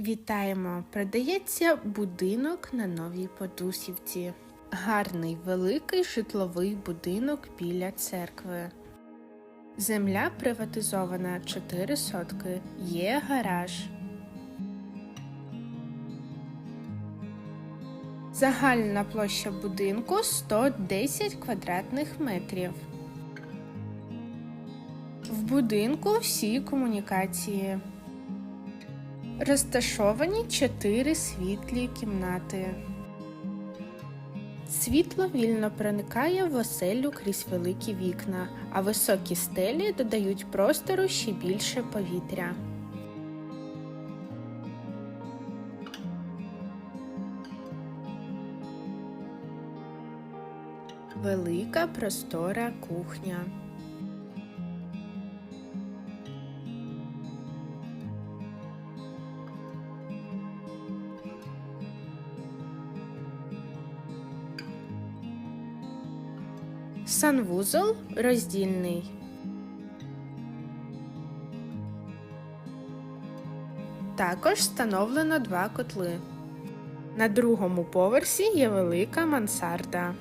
Вітаємо! Продається будинок на новій Подусівці. Гарний великий житловий будинок біля церкви. Земля приватизована 4 сотки. Є гараж. Загальна площа будинку 110 квадратних метрів. В будинку всі комунікації. Розташовані чотири світлі кімнати. Світло вільно проникає в оселю крізь великі вікна, а високі стелі додають простору ще більше повітря. Велика простора кухня. Санвузол роздільний. Також встановлено два котли. На другому поверсі є велика мансарда.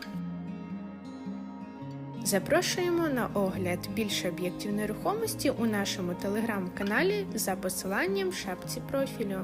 Запрошуємо на огляд більше об'єктів нерухомості у нашому телеграм-каналі за посиланням в шапці профілю.